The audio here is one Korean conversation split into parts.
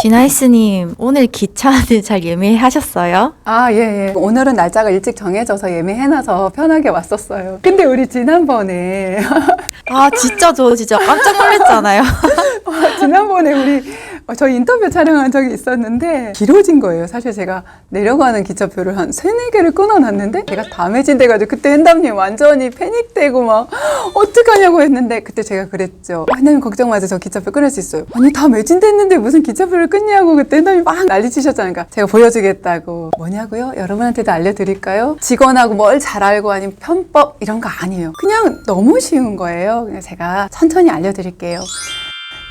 진아이스님, 오늘 기차는 잘 예매하셨어요? 아, 예, 예. 오늘은 날짜가 일찍 정해져서 예매해놔서 편하게 왔었어요. 근데 우리 지난번에, 아, 진짜 저 진짜 깜짝 놀랐잖아요. 지난번에 우리 어, 저희 인터뷰 촬영한 적이 있었는데 길어진 거예요. 사실 제가 내려가는 기차표를 한 세네 개를 끊어놨는데 제가 다 매진돼가지고 그때 hen담님 완전히 패닉되고 막 어떡하냐고 했는데 그때 제가 그랬죠. hen담님 걱정 마세요. 저 기차표 끊을 수 있어요. 아니 다 매진됐는데 무슨 기차표를 끊냐고 그때 hen담님 막 난리치셨잖아요. 그러니까 제가 보여주겠다고 뭐냐고요? 여러분한테도 알려드릴까요? 직원하고 뭘 잘 알고 아니면 편법 이런 거 아니에요. 그냥 너무 쉬운 거예요. 그냥 제가 천천히 알려드릴게요.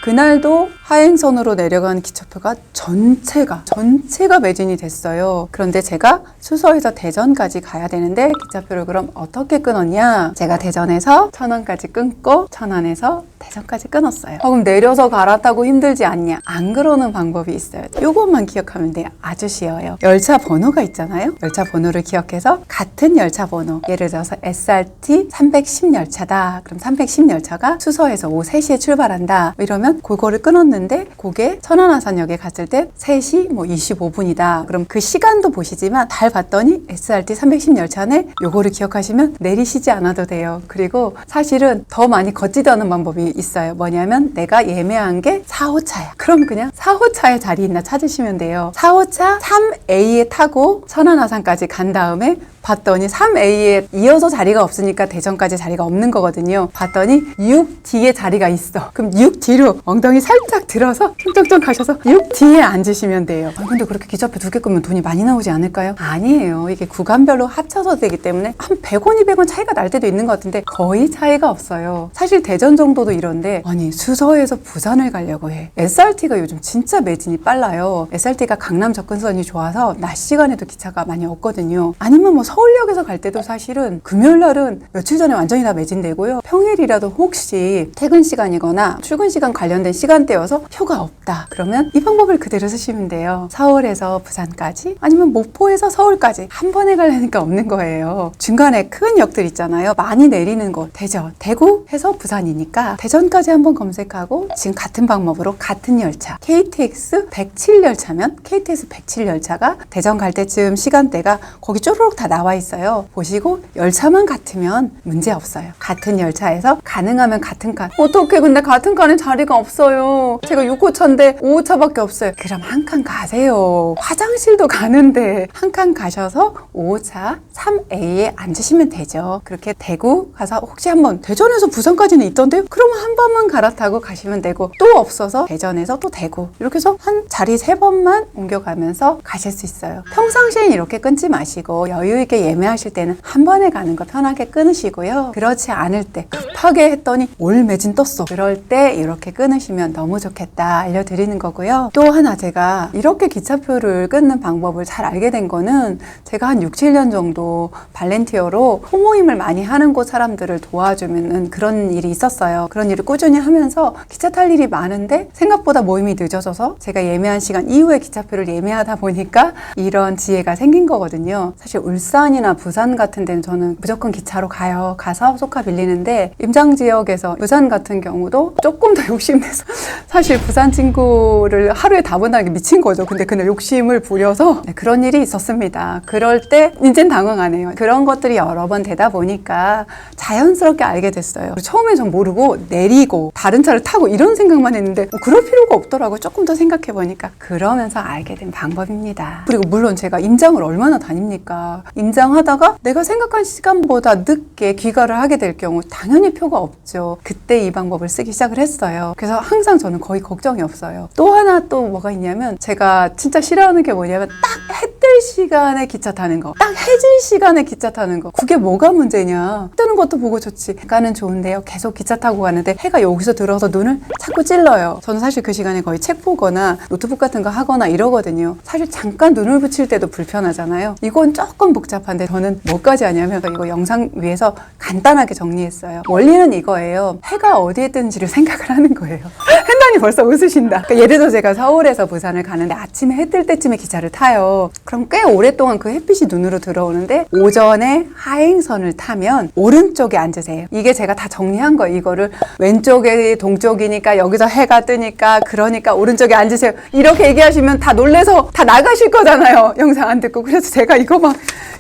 그날도 하행선으로 내려간 기차표가 전체가 전체가 매진이 됐어요. 그런데 제가 수서에서 대전까지 가야 되는데 기차표를 그럼 어떻게 끊었냐? 제가 대전에서 천안까지 끊고 천안에서 대전까지 끊었어요. 어, 그럼 내려서 갈아타고 힘들지 않냐? 안 그러는 방법이 있어요. 요것만 기억하면 돼요. 아주 쉬워요. 열차 번호가 있잖아요. 열차 번호를 기억해서 같은 열차 번호. 예를 들어서 SRT 310 열차다. 그럼 310 열차가 수서에서 오후 3시에 출발한다. 이러면 그거를 끊었는데 그게 천안아산역에 갔을 때 3시 뭐 25분이다. 그럼 그 시간도 보시지만 잘 봤더니 SRT 310 열차네. 요거를 기억하시면 내리시지 않아도 돼요. 그리고 사실은 더 많이 걷지도 않은 방법이 있어요. 뭐냐면 내가 예매한 게 4호차야. 그럼 그냥 4호차에 자리 있나 찾으시면 돼요. 4호차 3A에 타고 천안아산까지 간 다음에 봤더니 3A에 이어서 자리가 없으니까 대전까지 자리가 없는 거거든요. 봤더니 6D에 자리가 있어. 그럼 6D로 엉덩이 살짝 들어서 총총총 가셔서 6D에 앉으시면 돼요. 아, 근데 그렇게 기차표 두 개 끄면 돈이 많이 나오지 않을까요? 아니에요. 이게 구간별로 합쳐서 되기 때문에 한 100원, 200원 차이가 날 때도 있는 것 같은데 거의 차이가 없어요. 사실 대전 정도도 이런데 아니 수서에서 부산을 가려고 해. SRT가 요즘 진짜 매진이 빨라요. SRT가 강남 접근선이 좋아서 낮 시간에도 기차가 많이 없거든요. 아니면 뭐 서울역에서 갈 때도 사실은 금요일 날은 며칠 전에 완전히 다 매진되고요. 평일이라도 혹시 퇴근 시간이거나 출근 시간 관련된 시간대여서 표가 없다. 그러면 이 방법을 그대로 쓰시면 돼요. 서울에서 부산까지 아니면 목포에서 서울까지 한 번에 가려니까 없는 거예요. 중간에 큰 역들 있잖아요. 많이 내리는 곳 대전, 대구 해서 부산이니까 대전까지 한번 검색하고 지금 같은 방법으로 같은 열차 KTX 107 열차면 KTX 107 열차가 대전 갈 때쯤 시간대가 거기 쪼르륵 다 나와 있어요. 보시고 열차만 같으면 문제 없어요. 같은 열차에서 가능하면 같은 칸. 어떻게 근데 같은 칸에 자리가 없어요. 제가 6호차인데 5호차밖에 없어요. 그럼 한 칸 가세요. 화장실도 가는데 한 칸 가셔서 5호차 3A에 앉으시면 되죠. 그렇게 대구 가서 혹시 한번 대전에서 부산까지는 있던데요? 그러면 한 번만 갈아타고 가시면 되고 또 없어서 대전에서 또 대구 이렇게 해서 한 자리 세 번만 옮겨가면서 가실 수 있어요. 평상시엔 이렇게 끊지 마시고 여유 있게 예매하실 때는 한 번에 가는 거 편하게 끊으시고요. 그렇지 않을 때 급하게 했더니 올 매진 떴어. 그럴 때 이렇게 끊으시면 너무 좋겠다 알려드리는 거고요. 또 하나 제가 이렇게 기차표를 끊는 방법을 잘 알게 된 거는 제가 한 6, 7년 정도 발렌티어로 소모임을 많이 하는 곳 사람들을 도와주는 그런 일이 있었어요. 그런 일을 꾸준히 하면서 기차 탈 일이 많은데 생각보다 모임이 늦어져서 제가 예매한 시간 이후에 기차표를 예매하다 보니까 이런 지혜가 생긴 거거든요. 사실 울산이나 부산 같은 데는 저는 무조건 기차로 가요. 가서 소카 빌리는데 임장 지역에서 부산 같은 경우도 조금 더 욕심내서 사실 부산 친구를 하루에 다 본다는 게 미친 거죠. 근데 그날 욕심을 부려서 네, 그런 일이 있었습니다. 그럴 때 이젠 당황 안 해요. 그런 것들이 여러 번 되다 보니까 자연스럽게 알게 됐어요. 처음에 전 모르고 내리고 다른 차를 타고 이런 생각만 했는데 뭐 그럴 필요가 없더라고요. 조금 더 생각해 보니까 그러면서 알게 된 방법입니다. 그리고 물론 제가 임장을 얼마나 다닙니까? 임장하다가 내가 생각한 시간보다 늦게 귀가를 하게 될 경우 당연히 표가 없죠. 그때 이 방법을 쓰기 시작을 했어요. 그래서 항상 저는 거의 걱정이 없어요. 또 하나 또 뭐가 있냐면 제가 진짜 싫어하는 게 뭐냐면 딱 해뜰 시간에 기차 타는 거. 딱 해질 시간에 기차 타는 거. 그게 뭐가 문제냐. 뜨는 것도 보고 좋지. 가는 좋은데요. 계속 기차 타고 가는데 해가 여기서 들어서 눈을 자꾸 찔러요. 저는 사실 그 시간에 거의 책 보거나 노트북 같은 거 하거나 이러거든요. 사실 잠깐 눈을 붙일 때도 불편하잖아요. 이건 조금 복잡한데 저는 뭐까지 하냐면 이거 영상 위에서 간단하게 정리했어요. 원리는 이거예요. 해가 어디에 뜨는지를 생각을 하는 거예요. 팬단이 벌써 웃으신다. 그러니까 예를 들어 제가 서울에서 부산을 가는데 아침에 해 뜰 때쯤에 기차를 타요. 그럼 꽤 오랫동안 그 햇빛이 눈으로 들어오는데 오전에 하행선을 타면 오른쪽에 앉으세요. 이게 제가 다 정리한 거예요. 이거를 왼쪽에 동쪽이니까 여기서 해가 뜨니까 그러니까 오른쪽에 앉으세요. 이렇게 얘기하시면 다 놀래서 다 나가실 거잖아요. 영상 안 듣고. 그래서 제가 이거 막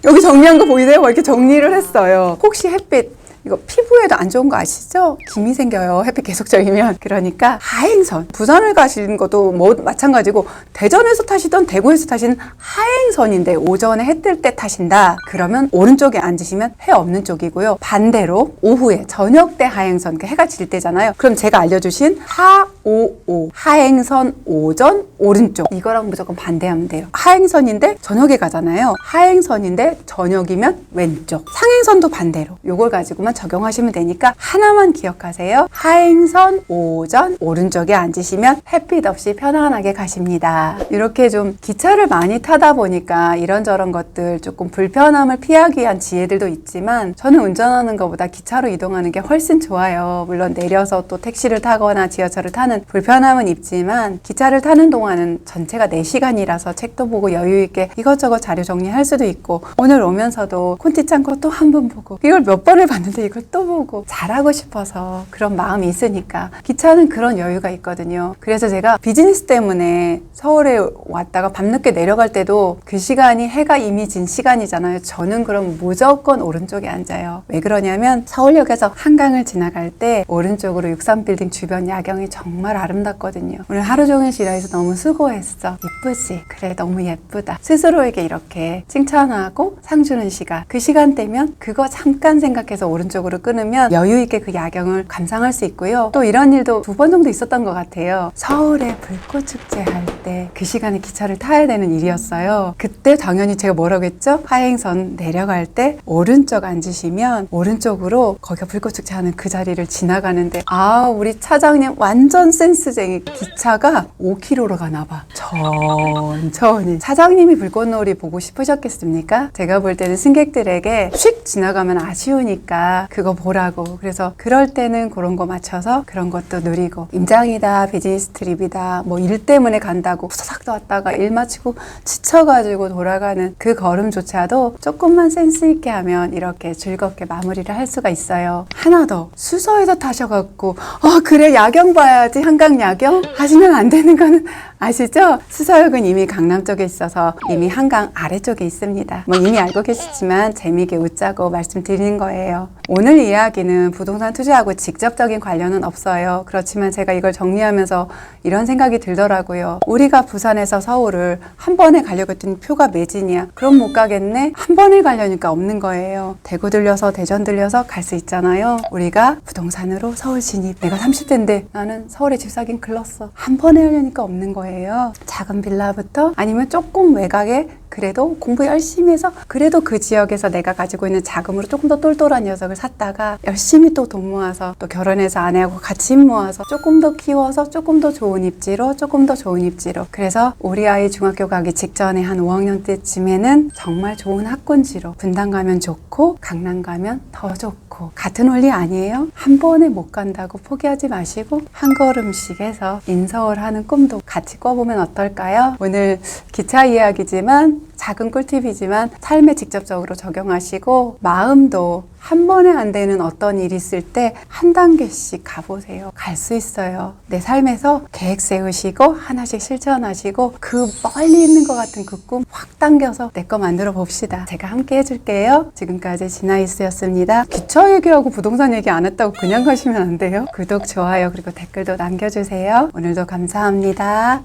여기 정리한 거 보이세요? 막 이렇게 정리를 했어요. 혹시 햇빛 이거 피부에도 안 좋은 거 아시죠? 김이 생겨요. 햇빛 계속적이면. 그러니까 하행선. 부산을 가시는 것도 뭐 마찬가지고 대전에서 타시던 대구에서 타시는 하행선인데 오전에 해 뜰 때 타신다. 그러면 오른쪽에 앉으시면 해 없는 쪽이고요. 반대로 오후에 저녁 때 하행선. 그 해가 질 때잖아요. 그럼 제가 알려주신 하오오 하행선 오전 오른쪽 이거랑 무조건 반대하면 돼요. 하행선인데 저녁에 가잖아요. 하행선인데 저녁이면 왼쪽. 상행선도 반대로. 요걸 가지고만 적용하시면 되니까 하나만 기억하세요. 하행선 오전 오른쪽에 앉으시면 햇빛 없이 편안하게 가십니다. 이렇게 좀 기차를 많이 타다 보니까 이런저런 것들 조금 불편함을 피하기 위한 지혜들도 있지만 저는 운전하는 것보다 기차로 이동하는 게 훨씬 좋아요. 물론 내려서 또 택시를 타거나 지하철을 타는 불편함은 있지만 기차를 타는 동안은 전체가 4시간이라서 책도 보고 여유 있게 이것저것 자료 정리할 수도 있고 오늘 오면서도 콘티 창고 또 한 번 보고 이걸 몇 번을 봤는데 이걸 또 보고 잘하고 싶어서 그런 마음이 있으니까 기차는 그런 여유가 있거든요. 그래서 제가 비즈니스 때문에 서울에 왔다가 밤늦게 내려갈 때도 그 시간이 해가 이미 진 시간이잖아요. 저는 그럼 무조건 오른쪽에 앉아요. 왜 그러냐면 서울역에서 한강을 지나갈 때 오른쪽으로 63빌딩 주변 야경이 정말 아름답거든요. 오늘 하루 종일 지라에서 너무 수고했어. 이쁘지? 그래, 너무 예쁘다. 스스로에게 이렇게 칭찬하고 상 주는 시간. 그 시간대면 그거 잠깐 생각해서 오른쪽 으로 끊으면 여유 있게 그 야경을 감상할 수 있고요. 또 이런 일도 두 번 정도 있었던 것 같아요. 서울에 불꽃 축제 할 때 그 시간에 기차를 타야 되는 일이었어요. 그때 당연히 제가 뭐라고 했죠? 하행선 내려갈 때 오른쪽 앉으시면 오른쪽으로 거기가 불꽃 축제 하는 그 자리를 지나가는데 아 우리 차장님 완전 센스쟁이 기차가 5km로 가나 봐. 천천히. 차장님이 불꽃놀이 보고 싶으셨겠습니까? 제가 볼 때는 승객들에게 휙 지나가면 아쉬우니까 그거 보라고. 그래서 그럴 때는 그런 거 맞춰서 그런 것도 누리고 임장이다, 비즈니스 트립이다, 뭐 일 때문에 간다고 후다닥 왔다가 일 마치고 지쳐가지고 돌아가는 그 걸음조차도 조금만 센스 있게 하면 이렇게 즐겁게 마무리를 할 수가 있어요. 하나 더 수서에서 타셔갖고 어 그래 야경 봐야지 한강 야경 하시면 안 되는 거는 아시죠? 수서역은 이미 강남 쪽에 있어서 이미 한강 아래쪽에 있습니다. 뭐 이미 알고 계시지만 재미있게 웃자고 말씀드리는 거예요. 오늘 이야기는 부동산 투자하고 직접적인 관련은 없어요. 그렇지만 제가 이걸 정리하면서 이런 생각이 들더라고요. 우리가 부산에서 서울을 한 번에 가려고 했더니 표가 매진이야. 그럼 못 가겠네? 한 번에 가려니까 없는 거예요. 대구 들려서 대전 들려서 갈 수 있잖아요. 우리가 부동산으로 서울 진입. 내가 30대인데 나는 서울에 집 사긴 글렀어. 한 번에 하려니까 없는 거예요. 작은 빌라부터 아니면 조금 외곽에 그래도 공부 열심히 해서 그래도 그 지역에서 내가 가지고 있는 자금으로 조금 더 똘똘한 녀석을 샀다가 열심히 또 돈 모아서 또 결혼해서 아내하고 같이 모아서 조금 더 키워서 조금 더 좋은 입지로 조금 더 좋은 입지로 그래서 우리 아이 중학교 가기 직전에 한 5학년 때쯤에는 정말 좋은 학군지로 분당 가면 좋고 강남 가면 더 좋고 같은 원리 아니에요? 한 번에 못 간다고 포기하지 마시고 한 걸음씩 해서 인서울 하는 꿈도 같이 꿔보면 어떨까요? 오늘 기차 이야기지만 작은 꿀팁이지만 삶에 직접적으로 적용하시고 마음도 한 번에 안 되는 어떤 일이 있을 때 한 단계씩 가보세요. 갈 수 있어요. 내 삶에서 계획 세우시고 하나씩 실천하시고 그 멀리 있는 것 같은 그 꿈 확 당겨서 내 거 만들어 봅시다. 제가 함께 해줄게요. 지금까지 진아이스였습니다. 기차 얘기하고 부동산 얘기 안 했다고 그냥 가시면 안 돼요. 구독, 좋아요, 그리고 댓글도 남겨주세요. 오늘도 감사합니다.